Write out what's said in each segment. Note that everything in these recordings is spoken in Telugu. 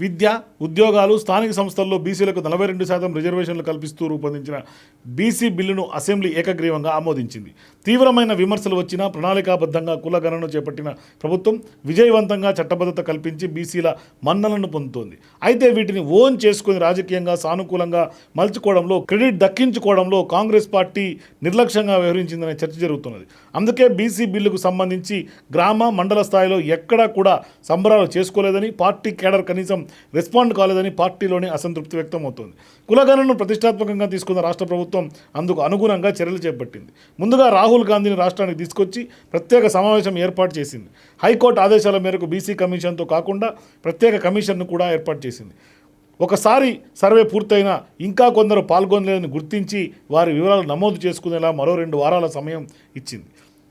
విద్య ఉద్యోగాలు స్థానిక సంస్థల్లో బీసీలకు నలభై రెండు శాతం రిజర్వేషన్లు కల్పిస్తూ రూపొందించిన బీసీ బిల్లును అసెంబ్లీ ఏకగ్రీవంగా ఆమోదించింది. తీవ్రమైన విమర్శలు వచ్చినా ప్రణాళికాబద్ధంగా కులగణను చేపట్టిన ప్రభుత్వం విజయవంతంగా చట్టబద్ధత కల్పించి బీసీల మన్నలను పొందుతోంది. అయితే వీటిని ఓన్ చేసుకుని రాజకీయంగా సానుకూలంగా మలుచుకోవడంలో క్రెడిట్ దక్కించుకోవడంలో కాంగ్రెస్ పార్టీ నిర్లక్ష్యంగా వ్యవహరించిందనే చర్చ జరుగుతున్నది. అందుకే బీసీ బిల్లుకు సంబంధించి గ్రామ మండల స్థాయిలో ఎక్కడా కూడా సంబరాలు చేసుకోలేదని పార్టీ కేడర్ కనీసం రెస్పాండ్ కాలేదని పార్టీలోనే అసంతృప్తి వ్యక్తమవుతోంది. కులగణను ప్రతిష్టాత్మకంగా తీసుకున్న రాష్ట్ర ప్రభుత్వం అందుకు అనుగుణంగా చర్యలు చేపట్టింది. ముందుగా రాహుల్ గాంధీని రాష్ట్రానికి తీసుకొచ్చి ప్రత్యేక సమావేశం ఏర్పాటు చేసింది. హైకోర్టు ఆదేశాల మేరకు బీసీ కమిషన్తో కాకుండా ప్రత్యేక కమిషన్ను కూడా ఏర్పాటు చేసింది. ఒకసారి సర్వే పూర్తయినా ఇంకా కొందరు పాల్గొనలేదని గుర్తించి వారి వివరాలు నమోదు చేసుకునేలా మరో రెండు వారాల సమయం ఇచ్చింది.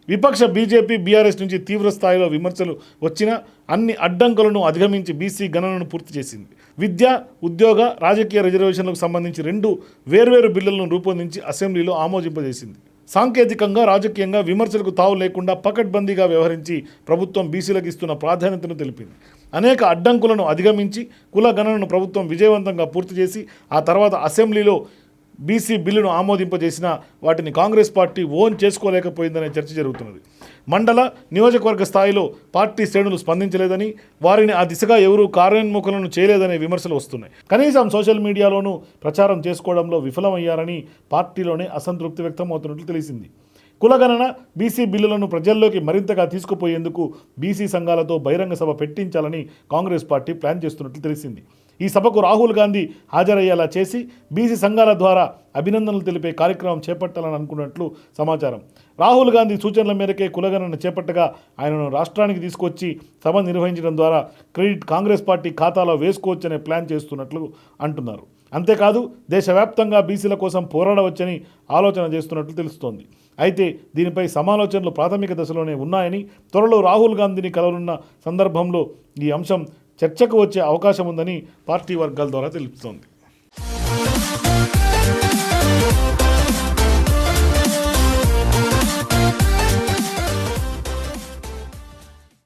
విపక్ష బీజేపీ బీఆర్ఎస్ నుంచి తీవ్ర స్థాయిలో విమర్శలు వచ్చిన అన్ని అడ్డంకులను అధిగమించి బీసీ గణనను పూర్తి చేసింది. విద్య ఉద్యోగ రాజకీయ రిజర్వేషన్లకు సంబంధించి రెండు వేర్వేరు బిల్లులను రూపొందించి అసెంబ్లీలో ఆమోదింపజేసింది. సాంకేతికంగా రాజకీయంగా విమర్శలకు తావు లేకుండా పకడ్బందీగా వ్యవహరించి ప్రభుత్వం బీసీలకు ఇస్తున్న ప్రాధాన్యతను తెలిపింది. అనేక అడ్డంకులను అధిగమించి కుల గణనను ప్రభుత్వం విజయవంతంగా పూర్తి చేసి ఆ తర్వాత అసెంబ్లీలో బీసీ బిల్లును ఆమోదింపజేసిన వాటిని కాంగ్రెస్ పార్టీ ఓన్ చేసుకోలేకపోయిందనే చర్చ జరుగుతున్నది. మండల నియోజకవర్గ స్థాయిలో పార్టీ శ్రేణులు స్పందించలేదని వారిని ఆ దిశగా ఎవరూ కార్యోన్ముఖులను చేయలేదనే విమర్శలు వస్తున్నాయి. కనీసం సోషల్ మీడియాలోనూ ప్రచారం చేసుకోవడంలో విఫలమయ్యారని పార్టీలోనే అసంతృప్తి వ్యక్తమవుతున్నట్లు తెలిసింది. కులగణన బీసీ బిల్లులను ప్రజల్లోకి మరింతగా తీసుకుపోయేందుకు బీసీ సంఘాలతో బహిరంగ సభ పెట్టించాలని కాంగ్రెస్ పార్టీ ప్లాన్ చేస్తున్నట్లు తెలిసింది. ఈ సభకు రాహుల్ గాంధీ హాజరయ్యేలా చేసి బీసీ సంఘాల ద్వారా అభినందనలు తెలిపే కార్యక్రమం చేపట్టాలని అనుకున్నట్లు సమాచారం. రాహుల్ గాంధీ సూచనల మేరకే కులగణన చేపట్టగా ఆయనను రాష్ట్రానికి తీసుకొచ్చి సభ నిర్వహించడం ద్వారా క్రెడిట్ కాంగ్రెస్ పార్టీ ఖాతాలో వేసుకోవచ్చనే ప్లాన్ చేస్తున్నట్లు అంటున్నారు. అంతేకాదు దేశవ్యాప్తంగా బీసీల కోసం పోరాడవచ్చని ఆలోచన చేస్తున్నట్లు తెలుస్తోంది. అయితే దీనిపై సమాలోచనలు ప్రాథమిక దశలోనే ఉన్నాయని త్వరలో రాహుల్ గాంధీని కలవనున్న సందర్భంలో ఈ అంశం చర్చకు వచ్చే అవకాశం ఉందని పార్టీ వర్గాల ద్వారా తెలుపుతోంది.